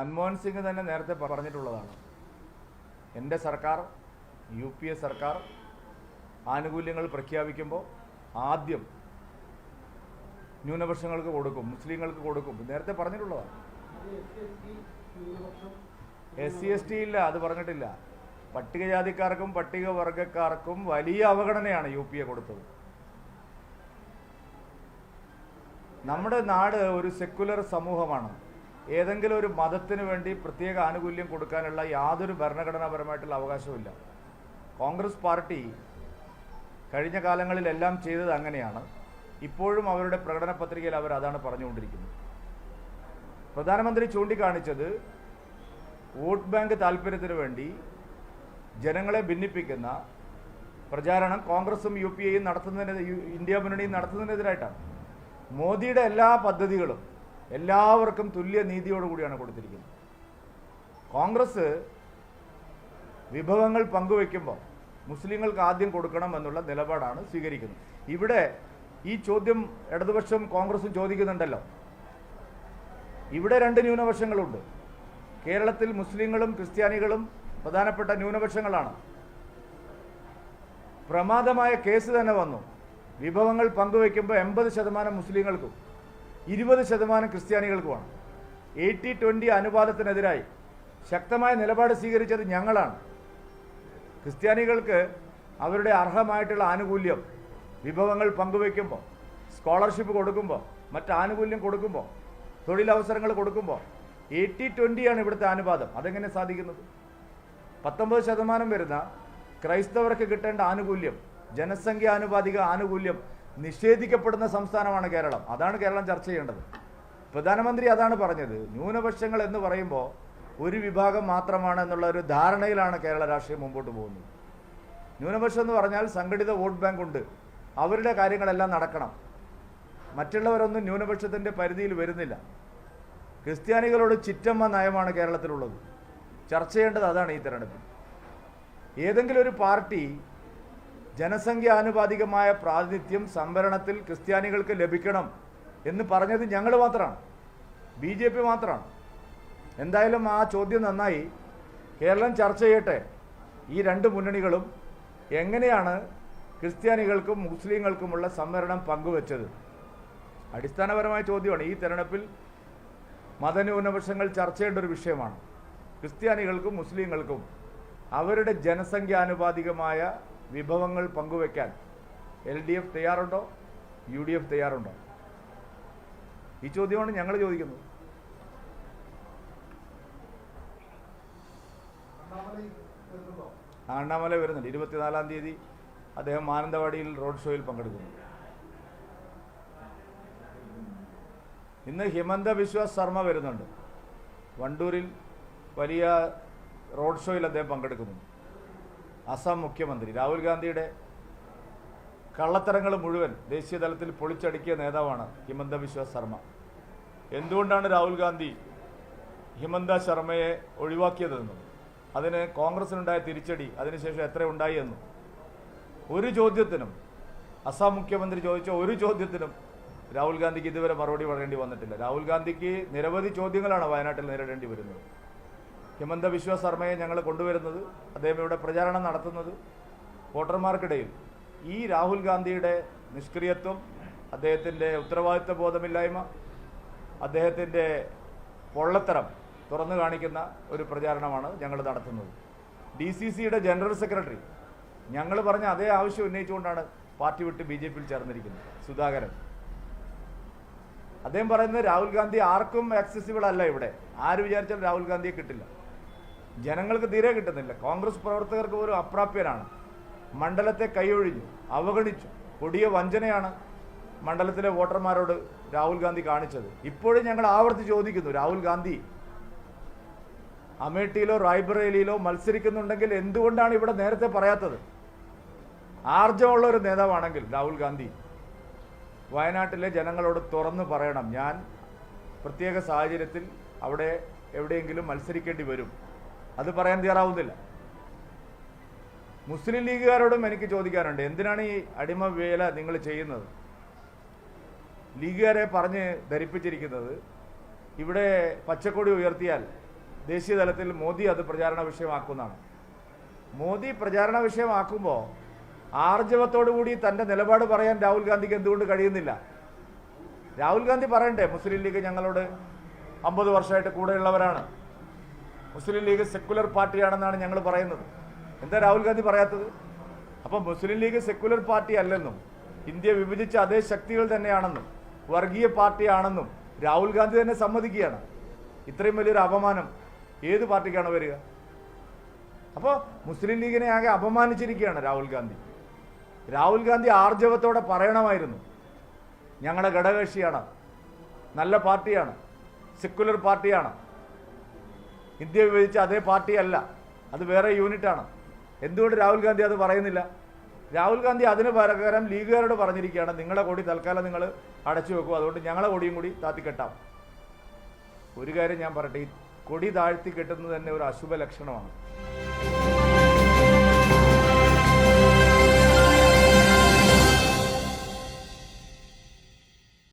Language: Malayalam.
മൻമോഹൻ സിംഗ് തന്നെ നേരത്തെ പറഞ്ഞിട്ടുള്ളതാണ്. എന്റെ സർക്കാർ യു പി എ സർക്കാർ ആനുകൂല്യങ്ങൾ പ്രഖ്യാപിക്കുമ്പോൾ ആദ്യം ന്യൂനപക്ഷങ്ങൾക്ക് കൊടുക്കും മുസ്ലിങ്ങൾക്ക് കൊടുക്കും. നേരത്തെ പറഞ്ഞിട്ടുള്ളതാണ്. എസ് സി എസ് ടി ഇല്ല അത് പറഞ്ഞിട്ടില്ല. പട്ടികജാതിക്കാർക്കും പട്ടികവർഗക്കാർക്കും വലിയ അവഗണനയാണ് യു പി എ കൊടുത്തത്. നമ്മുടെ നാട് ഒരു സെക്കുലർ സമൂഹമാണ്. ഏതെങ്കിലും ഒരു മതത്തിന് വേണ്ടി പ്രത്യേക ആനുകൂല്യം കൊടുക്കാനുള്ള യാതൊരു ഭരണഘടനാപരമായിട്ടുള്ള അവകാശവുമില്ല കോൺഗ്രസ് പാർട്ടി കഴിഞ്ഞ കാലങ്ങളിലെല്ലാം ചെയ്തത് അങ്ങനെയാണ്. ഇപ്പോഴും അവരുടെ പ്രകടന പത്രികയിൽ അവർ അതാണ് പറഞ്ഞുകൊണ്ടിരിക്കുന്നത്. പ്രധാനമന്ത്രി ചൂണ്ടിക്കാണിച്ചത് വോട്ട് ബാങ്ക് താല്പര്യത്തിന് വേണ്ടി ജനങ്ങളെ ഭിന്നിപ്പിക്കുന്ന പ്രചാരണം കോൺഗ്രസും യു പി ഐയും നടത്തുന്നതിന് ഇന്ത്യ മുന്നണിയും നടത്തുന്നതിനെതിരായിട്ടാണ്. മോദിയുടെ എല്ലാ പദ്ധതികളും എല്ലാവർക്കും തുല്യ നീതിയോടുകൂടിയാണ് കൊടുത്തിരിക്കുന്നത്. കോൺഗ്രസ് വിഭവങ്ങൾ പങ്കുവെക്കുമ്പോൾ മുസ്ലിങ്ങൾക്ക് ആദ്യം കൊടുക്കണം എന്നുള്ള നിലപാടാണ് സ്വീകരിക്കുന്നത്. ഇവിടെ ഈ ചോദ്യം ഇടതുപക്ഷം കോൺഗ്രസും ചോദിക്കുന്നുണ്ടല്ലോ. ഇവിടെ രണ്ട് ന്യൂനപക്ഷങ്ങളുണ്ട്. കേരളത്തിൽ മുസ്ലിങ്ങളും ക്രിസ്ത്യാനികളും പ്രധാനപ്പെട്ട ന്യൂനപക്ഷങ്ങളാണ്. പ്രമാദമായ കേസ് തന്നെ വന്നു. വിഭവങ്ങൾ പങ്കുവയ്ക്കുമ്പോൾ എൺപത് ശതമാനം മുസ്ലിങ്ങൾക്കും ഇരുപത് ശതമാനം ക്രിസ്ത്യാനികൾക്കുമാണ് എയ്റ്റി ട്വന്റി അനുപാതത്തിനെതിരായി ശക്തമായ നിലപാട് സ്വീകരിച്ചത് ഞങ്ങളാണ്. ക്രിസ്ത്യാനികൾക്ക് അവരുടെ അർഹമായിട്ടുള്ള ആനുകൂല്യം വിഭവങ്ങൾ പങ്കുവയ്ക്കുമ്പോൾ സ്കോളർഷിപ്പ് കൊടുക്കുമ്പോൾ മറ്റ് ആനുകൂല്യം കൊടുക്കുമ്പോൾ തൊഴിലവസരങ്ങൾ കൊടുക്കുമ്പോൾ എയ്റ്റി ട്വന്റിയാണ് ഇവിടുത്തെ അനുപാതം. അതെങ്ങനെ സാധിക്കുന്നത്? പത്തൊമ്പത് ശതമാനം വരുന്ന ക്രൈസ്തവർക്ക് കിട്ടേണ്ട ആനുകൂല്യം ജനസംഖ്യാനുപാതിക ആനുകൂല്യം നിഷേധിക്കപ്പെടുന്ന സംസ്ഥാനമാണ് കേരളം. അതാണ് കേരളം ചർച്ച ചെയ്യേണ്ടത്. പ്രധാനമന്ത്രി അതാണ് പറഞ്ഞത്. ന്യൂനപക്ഷങ്ങൾ എന്ന് പറയുമ്പോൾ ഒരു വിഭാഗം മാത്രമാണ് എന്നുള്ള ഒരു ധാരണയിലാണ് കേരള രാഷ്ട്രീയം മുമ്പോട്ട് പോകുന്നത്. ന്യൂനപക്ഷം എന്ന് പറഞ്ഞാൽ സംഘടിത വോട്ട് ബാങ്ക് ഉണ്ട്. അവരുടെ കാര്യങ്ങളെല്ലാം നടക്കണം. മറ്റുള്ളവരൊന്നും ന്യൂനപക്ഷത്തിന്റെ പരിധിയിൽ വരുന്നില്ല. ക്രിസ്ത്യാനികളോട് ചിറ്റമ്മ നയമാണ് കേരളത്തിലുള്ളത്. ചർച്ച ചെയ്യേണ്ടത് അതാണ് ഈ തെരഞ്ഞെടുപ്പിൽ. ഏതെങ്കിലും ഒരു പാർട്ടി ജനസംഖ്യ ആനുപാതികമായ പ്രാതിനിധ്യം സംവരണത്തിൽ ക്രിസ്ത്യാനികൾക്ക് ലഭിക്കണം എന്ന് പറഞ്ഞത് ഞങ്ങൾ മാത്രമാണ്. ബി ജെ പി മാത്രമാണ്. എന്തായാലും ആ ചോദ്യം നന്നായി കേരളം ചർച്ച ചെയ്യട്ടെ. ഈ രണ്ട് മുന്നണികളും എങ്ങനെയാണ് ക്രിസ്ത്യാനികൾക്കും മുസ്ലിങ്ങൾക്കുമുള്ള സംവരണം പങ്കുവച്ചത്? അടിസ്ഥാനപരമായ ചോദ്യമാണ്. ഈ തെരഞ്ഞെടുപ്പിൽ മതന്യൂനപക്ഷങ്ങൾ ചർച്ച ചെയ്യേണ്ട ഒരു വിഷയമാണ്. ക്രിസ്ത്യാനികൾക്കും മുസ്ലിങ്ങൾക്കും അവരുടെ ജനസംഖ്യാനുപാതികമായ വിഭവങ്ങൾ പങ്കുവെക്കാൻ എൽ ഡി എഫ് തയ്യാറുണ്ടോ? യു ഡി എഫ് തയ്യാറുണ്ടോ? ഈ ചോദ്യമാണ് ഞങ്ങൾ ചോദിക്കുന്നത്. അണ്ണാമല വരുന്നുണ്ട്. ഇരുപത്തിനാലാം തീയതി അദ്ദേഹം മാനന്തവാടിയിൽ റോഡ് ഷോയിൽ പങ്കെടുക്കുന്നു. ഇന്ന് ഹിമന്ത ബിശ്വാസ് ശർമ്മ വരുന്നുണ്ട്. വണ്ടൂരിൽ വലിയ റോഡ് ഷോയിൽ അദ്ദേഹം പങ്കെടുക്കുന്നു. അസം മുഖ്യമന്ത്രി രാഹുൽ ഗാന്ധിയുടെ കള്ളത്തരങ്ങൾ മുഴുവൻ ദേശീയ തലത്തിൽ പൊളിച്ചടുക്കിയ നേതാവാണ് ഹിമന്ത ബിശ്വ ശർമ്മ. എന്തുകൊണ്ടാണ് രാഹുൽ ഗാന്ധി ഹിമന്ത ശർമ്മയെ ഒഴിവാക്കിയതെന്നും അതിന് കോൺഗ്രസിനുണ്ടായ തിരിച്ചടി അതിനുശേഷം എത്ര ഉണ്ടായി എന്നും? ഒരു ചോദ്യത്തിനും അസം മുഖ്യമന്ത്രി ചോദിച്ച ഒരു ചോദ്യത്തിനും രാഹുൽ ഗാന്ധിക്ക് ഇതുവരെ മറുപടി പറയേണ്ടി വന്നിട്ടില്ല. രാഹുൽ ഗാന്ധിക്ക് നിരവധി ചോദ്യങ്ങളാണ് വയനാട്ടിൽ നേരിടേണ്ടി വരുന്നത്. ഹിമന്ത ബിശ്വ ശർമ്മയെ ഞങ്ങൾ കൊണ്ടുവരുന്നത് അദ്ദേഹം ഇവിടെ പ്രചാരണം നടത്തുന്നത് വോട്ടർമാർക്കിടയിൽ. ഈ രാഹുൽ ഗാന്ധിയുടെ നിഷ്ക്രിയത്വം അദ്ദേഹത്തിന്റെ ഉത്തരവാദിത്വ ബോധമില്ലായ്മ അദ്ദേഹത്തിന്റെ പൊള്ളത്തരം തുറന്നു കാണിക്കുന്ന ഒരു പ്രചാരണമാണ് ഞങ്ങൾ നടത്തുന്നത്. ഡി സി സിയുടെ ജനറൽ സെക്രട്ടറി ഞങ്ങൾ പറഞ്ഞ അതേ ആവശ്യം ഉന്നയിച്ചുകൊണ്ടാണ് പാർട്ടി വിട്ട് ബി ജെ പിയിൽ ചേർന്നിരിക്കുന്നത് സുധാകരൻ. അദ്ദേഹം പറയുന്നത് രാഹുൽ ഗാന്ധി ആർക്കും ആക്സസിബിൾ അല്ല ഇവിടെ. ആര് വിചാരിച്ചാലും രാഹുൽ ഗാന്ധിയെ കിട്ടില്ല. ജനങ്ങൾക്ക് തീരെ കിട്ടുന്നില്ല. കോൺഗ്രസ് പ്രവർത്തകർക്ക് പോലും അപ്രാപ്യരാണ്. മണ്ഡലത്തെ കൈയൊഴിഞ്ഞു അവഗണിച്ചു. കൊടിയ വഞ്ചനയാണ് മണ്ഡലത്തിലെ വോട്ടർമാരോട് രാഹുൽ ഗാന്ധി കാണിച്ചത്. ഇപ്പോഴും ഞങ്ങൾ ആവർത്തി ചോദിക്കുന്നു രാഹുൽ ഗാന്ധി അമേഠിയിലോ റായ്ബറേലിയിലോ മത്സരിക്കുന്നുണ്ടെങ്കിൽ എന്തുകൊണ്ടാണ് ഇവിടെ നേരത്തെ പറയാത്തത്? ആർജമുള്ള ഒരു നേതാവാണെങ്കിൽ രാഹുൽ ഗാന്ധി വയനാട്ടിലെ ജനങ്ങളോട് തുറന്നു പറയണം. ഞാൻ പ്രത്യേക സാഹചര്യത്തിൽ അവിടെ എവിടെയെങ്കിലും മത്സരിക്കേണ്ടി വരും. അത് പറയാൻ തയ്യാറാവുന്നില്ല. മുസ്ലിം ലീഗുകാരോടും എനിക്ക് ചോദിക്കാനുണ്ട് എന്തിനാണ് ഈ അടിമ വേല നിങ്ങൾ ചെയ്യുന്നത്? ലീഗുകാരെ പറഞ്ഞ് ധരിപ്പിച്ചിരിക്കുന്നത് ഇവിടെ പച്ചക്കൊടി ഉയർത്തിയാൽ ദേശീയ തലത്തിൽ മോദി അത് പ്രചാരണ വിഷയമാക്കുന്നതാണ് മോദി പ്രചാരണ വിഷയമാക്കുമ്പോൾ ആർജവത്തോടു കൂടി തന്റെ നിലപാട് പറയാൻ രാഹുൽ ഗാന്ധിക്ക് എന്തുകൊണ്ട് കഴിയുന്നില്ല? രാഹുൽ ഗാന്ധി പറയണ്ടേ മുസ്ലിം ലീഗ് ഞങ്ങളോട് അമ്പത് വർഷമായിട്ട് കൂടെയുള്ളവരാണ്. മുസ്ലിം ലീഗ് സെക്കുലർ പാർട്ടിയാണെന്നാണ് ഞങ്ങൾ പറയുന്നത്. എന്താ രാഹുൽ ഗാന്ധി പറയാത്തത്? അപ്പം മുസ്ലിം ലീഗ് സെക്കുലർ പാർട്ടി അല്ലെന്നും ഇന്ത്യ വിഭജിച്ച അതേ ശക്തികൾ തന്നെയാണെന്നും വർഗീയ പാർട്ടിയാണെന്നും രാഹുൽ ഗാന്ധി തന്നെ സമ്മതിക്കുകയാണ്. ഇത്രയും വലിയൊരു അപമാനം ഏത് പാർട്ടിക്കാണ് വരിക? അപ്പോൾ മുസ്ലിം ലീഗിനെ ആകെ അപമാനിച്ചിരിക്കുകയാണ് രാഹുൽ ഗാന്ധി. രാഹുൽ ഗാന്ധി ആർജവത്തോടെ പറയണമായിരുന്നു. ഞങ്ങളുടെ ഘടകകക്ഷിയാണ് നല്ല പാർട്ടിയാണ് സെക്കുലർ പാർട്ടിയാണ്. ഇന്ത്യ വിഭജിച്ച അതേ പാർട്ടിയല്ല അത് വേറെ യൂണിറ്റാണ് എന്തുകൊണ്ട് രാഹുൽ ഗാന്ധി അത് പറയുന്നില്ല? രാഹുൽ ഗാന്ധി അതിന് പകരം ലീഗുകാരോട് പറഞ്ഞിരിക്കുകയാണ് നിങ്ങളുടെ കൊടി തൽക്കാലം നിങ്ങൾ അടച്ചു വെക്കും. അതുകൊണ്ട് ഞങ്ങളെ കൊടിയും കൂടി താത്തിക്കെട്ടാം ഒരു കാര്യം ഞാൻ പറയട്ടെ ഈ കൊടി താഴ്ത്തി കെട്ടുന്നത് തന്നെ ഒരു അശുഭ ലക്ഷണമാണ്